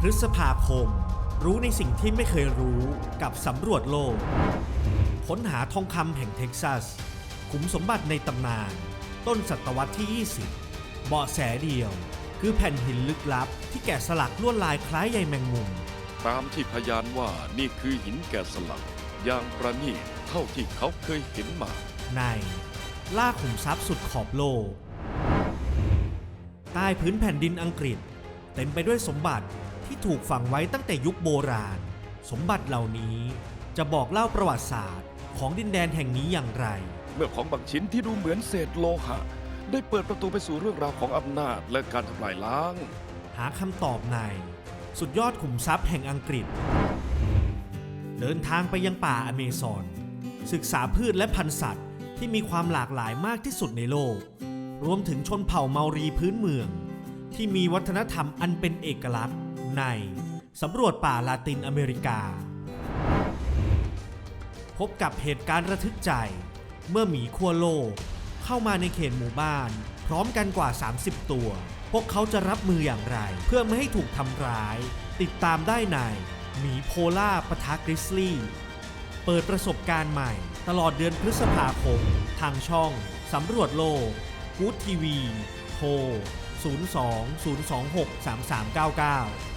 พฤษภาคม รู้ในสิ่งที่ไม่เคยรู้กับสำรวจโลก ค้นหาทองคำแห่งเท็กซัส ขุมสมบัติในตำนาน ต้นศตวรรษที่ 20 เบาะแสเดียว คือแผ่นหินลึกลับ ที่แกะสลักลวดลายคล้ายใยแมงมุม ตามที่พยานว่านี่คือหินแกะสลักอย่างประณีตเท่าที่เขาเคยเห็นมา ใน ล่าขุมทรัพย์สุดขอบโลก ใต้พื้นแผ่นดินอังกฤษ เต็มไปด้วยสมบัติ ที่ถูกฝังไว้ตั้งแต่ยุคโบราณ สมบัติเหล่านี้จะบอกเล่าประวัติศาสตร์ ของดินแดนแห่งนี้อย่างไร เมื่อของบางชิ้นที่ดูเหมือนเศษโลหะ ได้เปิดประตูไปสู่เรื่องราวของอำนาจและการทำลายล้าง หาคำตอบใน สุดยอดขุมทรัพย์แห่งอังกฤษ เดินทางไปยังป่าอเมซอน ศึกษาพืชและพันธุ์สัตว์ที่มีความหลากหลายมากที่สุดในโลก รวมถึงชนเผ่าเมารีพื้นเมือง ที่มีวัฒนธรรมอันเป็นเอกลักษณ์ ในสำรวจป่าลาตินอเมริกา พบกับเหตุการณ์ระทึกใจ เมื่อหมีขั้วโลก เข้ามาในเขตหมู่บ้าน พร้อมกันกว่า 30 ตัว พวกเขาจะรับมืออย่างไร เพื่อไม่ให้ถูกทำร้าย ติดตามได้ในหมีโพล่าปะทะกริซลี่ เปิดประสบการณ์ใหม่ ตลอดเดือนพฤษภาคม ทางช่องสำรวจโลกกู๊ดทีวีโทร 02 026 3399